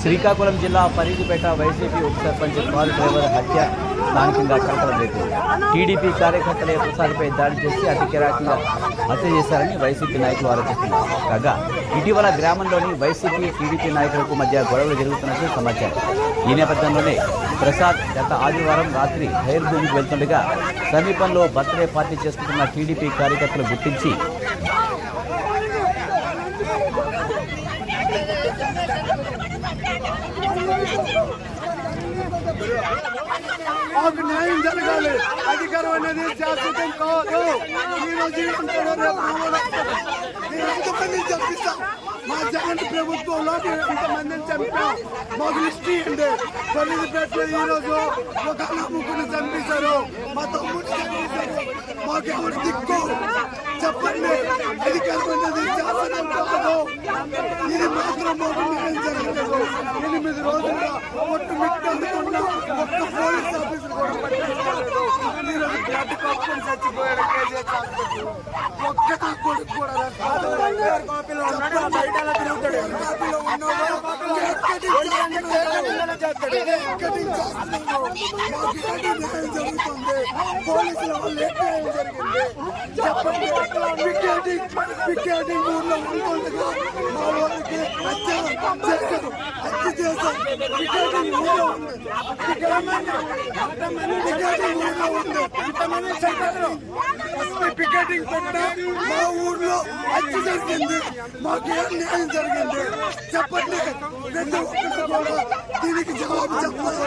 శ్రీకాకుళం జిల్లా ఫరీదుపేట వైసీపీ ఉప sarpanch car driver హత్య స్థానికంగా కలకలం రేపు. టీడీపీ కార్యకర్తలే ప్రసాద్పై దాడి చేసి అతి కిరాకంగా హత్య చేశారని వైసీపీ నాయకులు ఆరోపిస్తున్నారు. కాగా ఇటీవల గ్రామంలోని వైసీపీ టీడీపీ నాయకులకు మధ్య గొడవలు జరుగుతున్నట్లు సమాచారం. ఈ నేపథ్యంలోనే ప్రసాద్ గత ఆదివారం రాత్రి హైర్ భూమికి వెళ్తుండగా సమీపంలో బర్త్డే పార్టీ చేసుకుంటున్న టీడీపీ కార్యకర్తలు గుర్తించి మాకు న్యాయం జరగాలి అధికారం అనేది శాశ్వతం కాదు ఈ రోజు ఉంటాడో రేపు ఉండడు. నేను ఎంతమందిని చంపిస్తా మా జగన్ ప్రభుత్వంలో మేము ఎంతమందిని చంపాం మాకు లిస్ట్ ఇవ్వండి తొమ్మిది పెట్టలు ఈ రోజు ఒక ముగ్గురు చంపేశారు మా తమ్ముడు చంపేశారు మాకు ఎవరు దిక్కు ఇది మాత్రం ఎనిమిది రోజులుగా ఒట్టు ఒక్క పోలీస్ ఆఫీసర్ కూడా పట్టించుకోలేదు ఈరోజు బ్లడ్ కప్పుకొని చచ్చిపోయాడు కేజీఎస్ హాస్పిటల్ ఒక్క నా కొడుకు కూడా కాపీలో ఉన్నాడు బయట తిరుగుతాడు కాపీలో ఉన్నాడు పోలీసుల వల్ల ఏ న్యాయం జరిగింది? చెప్పండి. పికెటింగ్ పికెటింగ్ ఊర్లో ఉంటుండగా మా వాళ్ళకి హత్య చేశారు ఎంతమంది చంపారు పికెటింగ్ మా ఊర్లో హత్య జరిగింది మాకు ఏం న్యాయం జరిగింది చెప్పండి. ప్రతి ఒక్కరు కూడా దీనికి జవాబు చెప్పాలి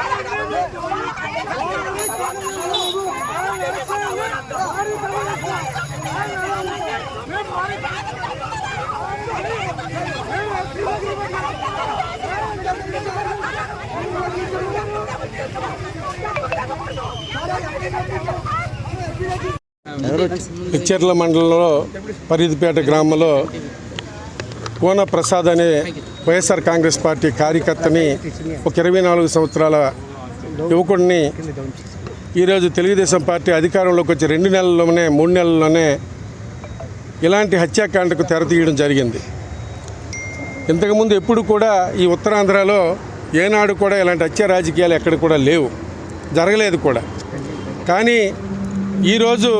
ఇచ్చెర్ల మండలంలో పరిధిపేట గ్రామంలో కోన ప్రసాద్ అనే వైఎస్ఆర్ కాంగ్రెస్ పార్టీ కార్యకర్తని ఒక ఇరవై నాలుగు సంవత్సరాల యువకుడిని ఈరోజు తెలుగుదేశం పార్టీ అధికారంలోకి వచ్చి రెండు నెలల్లోనే మూడు నెలల్లోనే ఇలాంటి హత్యాకాండకు తెరతీయడం జరిగింది. ఇంతకుముందు ఎప్పుడు కూడా ఈ ఉత్తరాంధ్రలో ఏనాడు కూడా ఇలాంటి హత్య రాజకీయాలు ఎక్కడ కూడా లేవు. జరగలేదు కూడా. కానీ ఈరోజు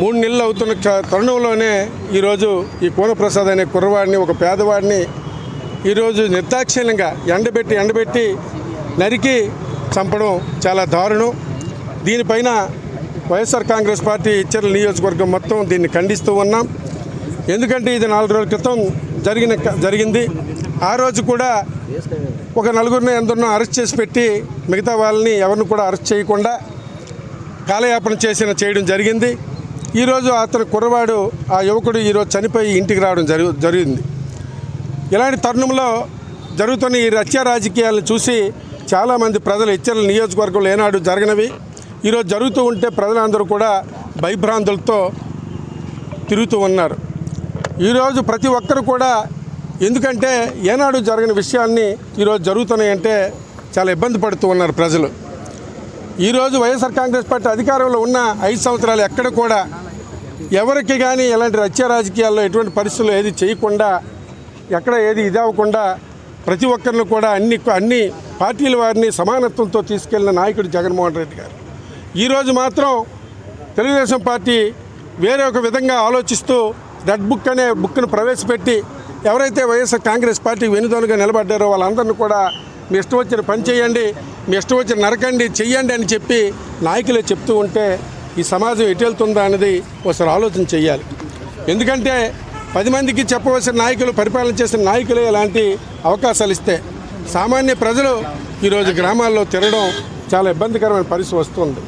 మూడు నెలలు అవుతున్న తరుణంలోనే ఈరోజు ఈ కోనప్రసాద్ అనే కుర్రవాడిని ఒక పేదవాడిని ఈరోజు నిర్దాక్షిణ్యంగా ఎండబెట్టి ఎండబెట్టి నరికి చంపడం చాలా దారుణం. దీనిపైన వైఎస్ఆర్ కాంగ్రెస్ పార్టీ ఇచ్చర్ల నియోజకవర్గం మొత్తం దీన్ని ఖండిస్తూ ఉన్నాం. ఎందుకంటే ఇది నాలుగు రోజుల క్రితం జరిగిన జరిగింది. ఆ రోజు కూడా ఒక నలుగురిని ఎందరినో అరెస్ట్ చేసి పెట్టి మిగతా వాళ్ళని ఎవరిని కూడా అరెస్ట్ చేయకుండా కాలయాపన చేసిన చేయడం జరిగింది. ఈరోజు అతను కుర్రవాడు ఆ యువకుడు ఈరోజు చనిపోయి ఇంటికి రావడం జరుగు జరిగింది. ఇలాంటి తరుణంలో జరుగుతున్న ఈ రచ్యా రాజకీయాలను చూసి చాలామంది ప్రజలు హెచ్చరికల నియోజకవర్గంలో ఏనాడు జరగనివి. ఈరోజు జరుగుతూ ఉంటే ప్రజలందరూ కూడా భయభ్రాంతులతో తిరుగుతూ ఉన్నారు. ఈరోజు ప్రతి ఒక్కరు కూడా ఎందుకంటే ఏనాడు జరగని విషయాన్ని ఈరోజు జరుగుతున్నాయంటే చాలా ఇబ్బంది పడుతూ ఉన్నారు ప్రజలు. ఈరోజు వైఎస్ఆర్ కాంగ్రెస్ పార్టీ అధికారంలో ఉన్న ఐదు సంవత్సరాలు ఎక్కడ కూడా ఎవరికి కానీ ఎలాంటి రచ్య రాజకీయాల్లో ఎటువంటి పరిస్థితులు ఏది చేయకుండా ఎక్కడ ఏది ఇది అవ్వకుండా ప్రతి ఒక్కరిని కూడా అన్ని అన్ని పార్టీల వారిని సమానత్వంతో తీసుకెళ్ళిన నాయకుడు జగన్మోహన్ రెడ్డి గారు. ఈరోజు మాత్రం తెలుగుదేశం పార్టీ వేరే ఒక విధంగా ఆలోచిస్తూ రెడ్ బుక్ అనే బుక్ను ప్రవేశపెట్టి ఎవరైతే వైఎస్ఆర్ కాంగ్రెస్ పార్టీ వెనుదనుగా నిలబడ్డారో వాళ్ళందరినీ కూడా మీ ఇష్టం వచ్చిన పని చేయండి. మీ ఇష్టం వచ్చిన నరకండి చెయ్యండి అని చెప్పి నాయకులే చెప్తూ ఉంటే ఈ సమాజం ఎటు వెళ్తుందా అనేది ఒకసారి ఆలోచన చేయాలి ఎందుకంటే పది మందికి చెప్పవలసిన నాయకులు పరిపాలన చేసిన నాయకులే ఇలాంటి అవకాశాలు ఇస్తే సామాన్య ప్రజలు ఈరోజు గ్రామాల్లో తిరగడం చాలా ఇబ్బందికరమైన పరిస్థితి వస్తుంది.